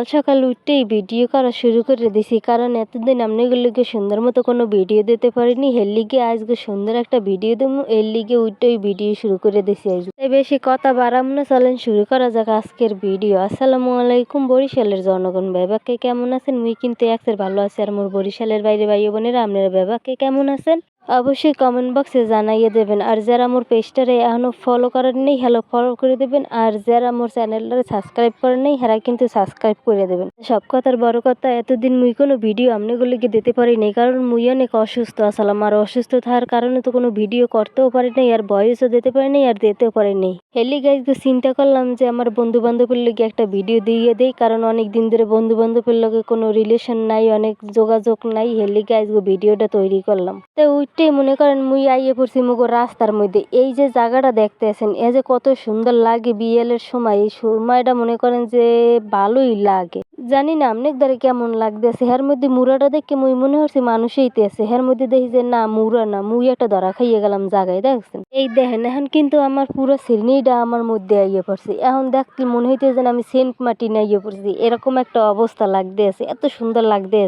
সকাল সকাল উঠতেই ভিডিও করা শুরু করে দিছি, কারণ এতদিন আপনাগুলোকে সুন্দর মতো কোনো ভিডিও দিতে পারিনি। হের লিগে আজকে সুন্দর একটা ভিডিও দেবো, এর লিগে উঠতেই ভিডিও শুরু করে দিছি আজকে। তাই বেশি কথা বাড়াম না, চলেন শুরু করা যাক আজকের ভিডিও। আসসালামু আলাইকুম বরিশালের জনগণ। ভাইবাকে কেমন আছেন? মুই কিন্তু একসের ভালো আছি, আর মোর বরিশালের বাইরে ভাই বোনেরা, আপনারা ভাইবাকে কেমন আছেন? অবশ্যই কমেন্ট বক্সে জানাইয়ে দেবেন। আর যারা মোর পেজটারে এখনও ফলো করেন নেই হ্যালো ফলো করে দেবেন। আর যারা মোর চ্যানেলটারে সাবস্ক্রাইব করেন নেই, হেরা কিন্তু সাবস্ক্রাইব করে দেবেন। সব কথার বড় কথা, এতদিন মুই কোনো ভিডিও আপনাগুলিকে দিতে পারি নাই, কারণ মুই অনেক অসুস্থ আসলাম আর অসুস্থ থাকার কারণে তো কোনো ভিডিও করতেও পারি নাই, আর ভয়েসও দিতে পারি নাই, আর দিতেও পারি নাই। হেলি গাইজকে চিন্তা করলাম যে আমার বন্ধু বান্ধবের লগে একটা ভিডিও দিয়ে দেই, কারণ অনেক দিন ধরে বন্ধু বান্ধবের লগে কোনো রিলেশন নাই, অনেক যোগাযোগ নাই। হেলি গাইজকে ভিডিওটা তৈরি করলাম। তো ওইটাই মনে করেন মুই আইয়ে পড়ছি মুগো রাস্তার মধ্যে। এই যে জায়গাটা দেখতে আছেন এ যে কত সুন্দর লাগে বিয়েলের সময়। এই সময়টা মনে করেন যে ভালোই লাগে। জানি না অনেক দ্বারে কেমন লাগতেছে? হের মধ্যে মুরাটা দেখে মুই মনে হচ্ছে মানুষই আছে হের মধ্যে দেখি যে না মুরা না, মুই একটা ধরা খাইয়ে গেলাম জায়গায়, দেখছেন? এই দেখেন, এখন কিন্তু আমার পুরো সিরনিটা আমার মধ্যে আইয়ে পড়ছে। এখন দেখতে মনে হইতে যেন আমি সেন্ট মাটি আইয়ে পড়ছি। এরকম একটা অবস্থা লাগতে আছে এত সুন্দর লাগতে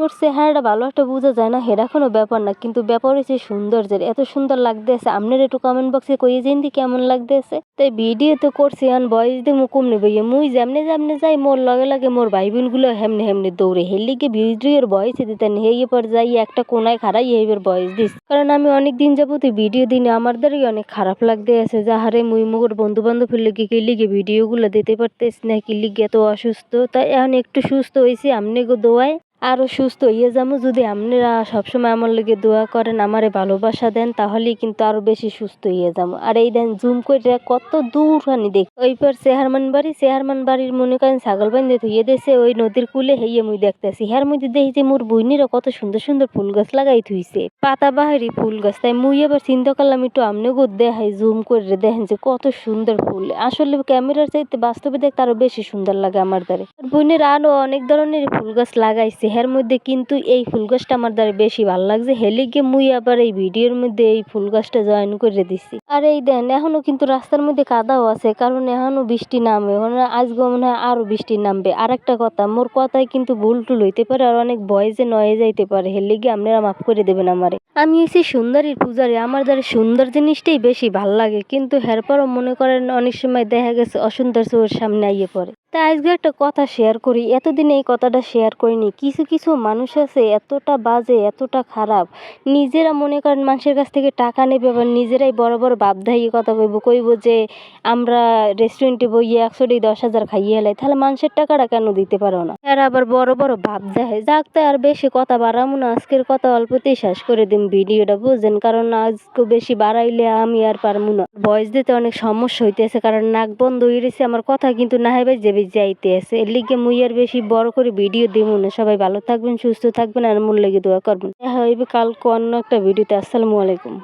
মোর চেহারাটা ভালো একটা বোঝা যায় না হেরা কোনো ব্যাপার না, কিন্তু ব্যাপার হচ্ছে সৌন্দর্যের। এত সুন্দর লাগতে আছে আপনার একটু কমেন্ট বক্সে কইয়ে দিন দি কেমন লাগতে আছে তাই ভিডিও তো করছি, এখন বয়স দিয়ে মুকুম নেবে মুই যেমনে যেমনে যাই, মোর লগে লাগে মোর ভাই বোনগুলো হেমনে হেমনে দৌড়ে। হেলিকে ভিডিওর বয়সে দিতেন হেয়ে পর যাই একটা কোনায় খাড়াই এইবার বয়স দিস। কারণ আমি অনেক দিন যাবত ভিডিও দিনে আমার দ্বারাই অনেক খারাপ লাগতে আছে যাহারে মুই মুগর বন্ধু বান্ধবের লিগে কি লিগে ভিডিওগুলো দিতে পারতেছি না, কি লিগে এত অসুস্থ, তাই এখন একটু সুস্থ হয়েছি আমনে গো দোয়ায়। আরও সুস্থ। হয়ে যাব যদি আপনারা সবসময় আমার লগে দোয়া করেন, আমারে ভালোবাসা দেন, তাহলেই কিন্তু আরও বেশি সুস্থ হয়ে যাব আর এই দেন জুম করে কত দূর হানি দেখ। ওই পার চেহারমান বাড়ি চেহারমান বাড়ির মনে করেন ছাগল বান্ধে ধুয়ে দিয়েছে, ওই নদীর কুলে হেয়ে মুই দেখতেছি। হের মধ্যে দেখি যে মোর বইনেরও কত সুন্দর সুন্দর ফুল গাছ লাগাই থুইছে। পাতা বাহারি ফুল গাছ তাই মুই এবার চিন্তা করলাম একটু আমনে গো দেখাই, জুম করে দেখেন যে কত সুন্দর ফুল। আসলে ক্যামেরার চাইতে বাস্তবে দেখতে আরও বেশি সুন্দর লাগে আমার দ্বারে। বোনের আরও অনেক ধরনের ফুল গাছ লাগাইছে। হের মধ্যে কিন্তু এই ফুল গাছটা আমার দ্বারা বেশি ভালো লাগছে। হেলে গিয়ে মুই আবার এই ভিডিওর মধ্যে এই ফুল গাছটা জয়েন করে দিছি। আর এই দেন, এখনও কিন্তু রাস্তার মধ্যে কাদাও আছে, কারণ এখনও বৃষ্টি নামে। আজ আজকে মনে হয় আরও বৃষ্টি নামবে। আর একটা কথা, মোর কথায় কিন্তু ভুল টুল হইতে পারে, আর অনেক বয়সে নয়ে যাইতে পারে। হেলে গিয়ে আপনারা মাফ করে দেবেন আমারে। আমি হচ্ছি সুন্দরীর পূজারি। আমার দ্বারা সুন্দর জিনিসটাই বেশি ভালো লাগে। কিন্তু হেরপরও মনে করেন অনেক সময় দেখা গেছে অসুন্দর চোর সামনে আইয়ে পড়ে। তাই আজকে একটা কথা শেয়ার করি। এতদিন এই কথাটা শেয়ার করিনি। কিছু কিছু মানুষ আছে এতটা বাজে, এতটা খারাপ। নিজেরা মনে করেন মানুষের কাছ থেকে টাকা নেবে আবার নিজেরাই বড় বড় ভাবধাই কথা কইব। কইব যে আমরা রেস্টুরেন্টে বইয়ে একশোটি দশ হাজার খাইয়ে হেলাই তাহলে মানুষের টাকাটা কেন দিতে পারো না? এরা আবার বড় বড় ভাব দেয় যাক তো আর বেশি কথা বাড়াবো না। আজকের কথা অল্পতেই শেষ করে দিন ভিডিওটা বুঝেন, কারণ আজকে বেশি বাড়াইলে আমি আর পারব না। ভয়েস দিতে অনেক সমস্যা হইতেছে, কারণ নাক বন্ধ হয়ে আমার কথা কিন্তু না হেবে যে যাইতে আছে এর লিগে মুই আর বেশি বড় করে ভিডিও দিব না। সবাই ভালো থাকবেন, সুস্থ থাকবেন, আর মূল লেগে দোয়া করবেন। হ্যাঁ কালকে অন্য একটা ভিডিওতে। আসসালামু আলাইকুম।